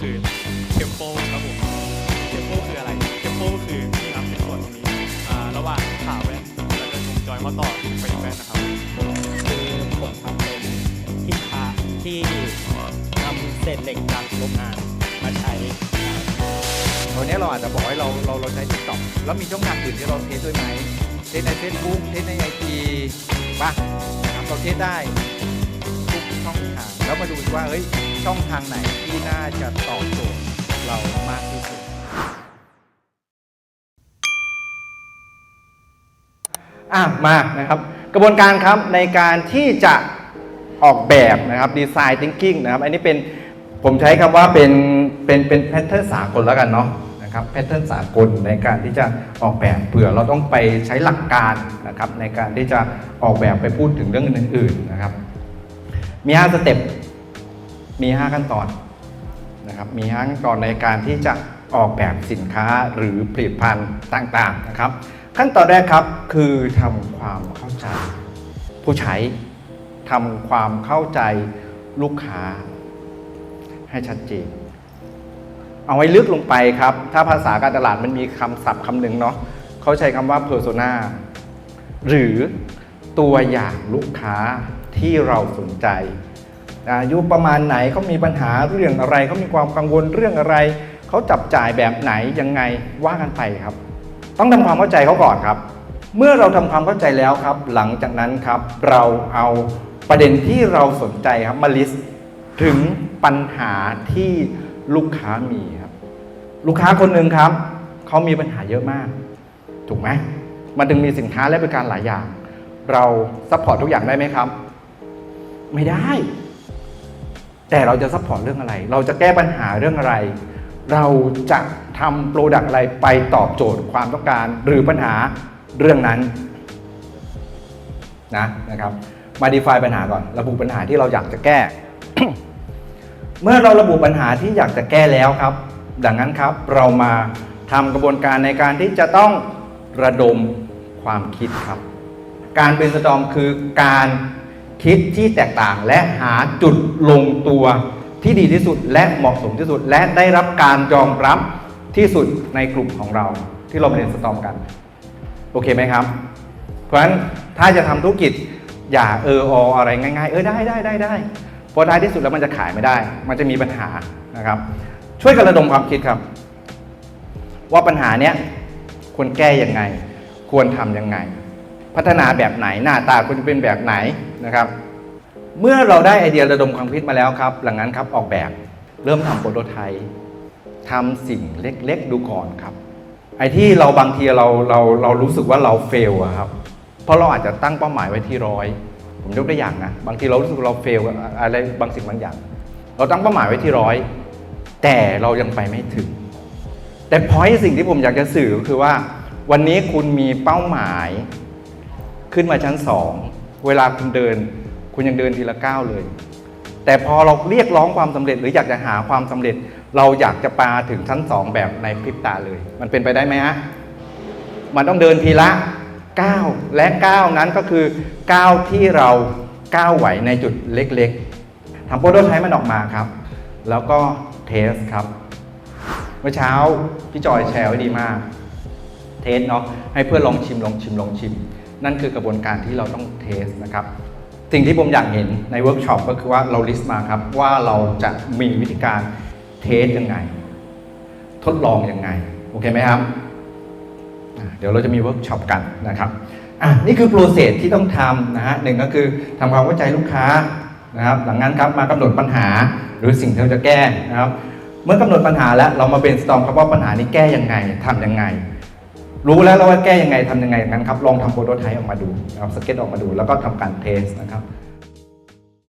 คือเทมโปครับผมเทมโปคืออะไรเทมโปคือนี่ครับเป็นส่วนตรงนี้อ่าระหว่างขาแว่นแล้วก็มุมจอยเขาต่อไปอีกแว่นนะครับคือผมทำเป็นที่พาที่นำเศษเหล็กจากโรงงานมาใช้วันนี้เราอาจจะบอกให้เราเราเราใช้ทิกตอกแล้วมีช่องทางอื่นที่เราเทสด้วยไหมเทสในเฟซบุ๊กเทสในไอจีป่ะนะครับเราเทสได้ทุก ช่องทาง แล้วมาดูว่าเฮ้ยช่องทางไหนที่น่าจะตอบโจทย์เรามากที่สุดอะมานะครับ กระบวนการครับในการที่จะออกแบบนะครับดีไซน์ thinking นะครับ อันนี้เป็นผมใช้คำว่าเป็นเป็นเป็นแพทเทิร์นสากลแล้วกันเนาะนะครับแพทเทิร์นสากลในการที่จะออกแบบเผื่อเราต้องไปใช้หลักการนะครับในการที่จะออกแบบไปพูดถึงเรื่องอื่นๆนะครับ มี5สเต็ปมี 5 ขั้นตอนนะครับมี5ขั้นตอนในการที่จะออกแบบสินค้าหรือผลิตภัณฑ์ต่างๆนะครับ ขั้นตอนแรกครับคือทำความเข้าใจ ผู้ใช้ทำความเข้าใจลูกค้า ให้ชัดเจนเอาไว้ลึกลงไปครับ ถ้าภาษาการตลาดมันมีคำศัพท์คำหนึ่งเนาะเขาใช้คำว่า persona หรือ ตัวอย่างลูกค้าที่เราสนใจ อายุประมาณไหนเขามีปัญหาเรื่องอะไรเขามีความกังวลเรื่องอะไรเขาจับจ่ายแบบไหนยังไงว่ากันไปครับ ต้องทำความเข้าใจเขาก่อนครับ เมื่อเราทำความเข้าใจแล้วครับ หลังจากนั้นครับเราเอาประเด็นที่เราสนใจครับมาลิสต์ถึงปัญหาที่ลูกค้ามีครับ ลูกค้าคนหนึ่งครับเขามีปัญหาเยอะมาก ถูกไหมมันถึงมีสินค้าและบริการหลายอย่าง เราซัพพอร์ตทุกอย่างได้ไหมครับ ไม่ได้ แต่เราจะซัพพอร์ตเรื่องอะไร เราจะแก้ปัญหาเรื่องอะไร เราจะทำโปรดักต์อะไรไปตอบโจทย์ความต้องการหรือปัญหาเรื่องนั้นนะนะครับมา define ปัญหาก่อน ระบุปัญหาที่เราอยากจะแก้ เมื่อเราระบุปัญหาที่อยากจะแก้แล้วครับ ดังนั้นครับเรามาทำกระบวนการในการที่จะต้องระดมความคิดครับ การเป็นสตอมคือการคิดที่แตกต่างและหาจุดลงตัวที่ดีที่สุดและเหมาะสมที่สุด และได้รับการยอมรับที่สุดในกลุ่มของเราที่เรามาเรียนสตอมกัน โอเคไหมครับ เพราะฉะนั้นถ้าจะทำธุรกิจอย่าเออออะไรง่าย ๆ เออได้ได้ได้ได้พราะท้ที่สุดแล้วมันจะขายไม่ได้ มันจะมีปัญหานะครับ ช่วยกันระดมความคิดครับ ว่าปัญหาเนี้ยควรแก้ยังไง ควรทำยังไง พัฒนาแบบไหนหน้าตาควรจะเป็นแบบไหนนะครับ เมื่อเราได้ไอเดียระดมความคิดมาแล้วครับ หลังนั้นครับออกแบบเริ่มทำโปรโตไทป์ทำสิ่งเล็กๆ ดูก่อนครับ ไอที่เราบางทีเราเราเรารู้สึกว่าเราเฟลอะครับ เพราะเราอาจจะตั้งเป้าหมายไว้ที่ร้อยผมยกตัวอย่างนะบางทีเรารู้สึกเราเฟลอะไรบางสิ่งบางอย่าง เราตั้งเป้าหมายไว้ที่ร้อยแต่เรายังไปไม่ถึง แต่พอยสิ่งที่ผมอยากจะสื่อก็คือว่า วันนี้คุณมีเป้าหมาย ขึ้นมาชั้นสองเวลาคุณเดิน คุณยังเดินทีละก้าวเลย แต่พอเราเรียกร้องความสำเร็จหรืออยากจะหาความสำเร็จ เราอยากจะปาถึงชั้นสองแบบในพริบตาเลย มันเป็นไปได้ไหมฮะมันต้องเดินทีละก้าวและก้าวนั้นก็คือก้าวที่เราก้าวไหวในจุดเล็กๆทำโปรโตไทป์มันออกมาครับ แล้วก็เทสครับเมื่อเช้าพี่จอยแชร์ไว้ดีมาก เทสเนาะให้เพื่อนลองชิมลองชิมลองชิม นั่นคือกระบวนการที่เราต้องเทสนะครับ สิ่งที่ผมอยากเห็นในเวิร์กช็อปก็คือว่าเราลิสต์มาครับว่าเราจะมีวิธีการเทสยังไง ทดลองยังไง โอเคไหมครับ เดี๋ยวเราจะมีเวิร์กช็อปกันนะครับนี่คือโปรเซสที่ต้องทำนะฮะหนึ่งก็คือทำความเข้าใจลูกค้านะครับ หลังนั้นครับมากำหนดปัญหาหรือสิ่งที่เราจะแก้นะครับ เมื่อกำหนดปัญหาแล้วเรามาเป็นสตอมครับว่าปัญหานี้แก้ยังไงทำยังไง รู้แล้วเราว่าแก้ยังไงทำยังไงนั้นครับลองทำโปรโตไทป์ออกมาดูนะครับสเก็ตออกมาดูแล้วก็ทำการเทสนะครับ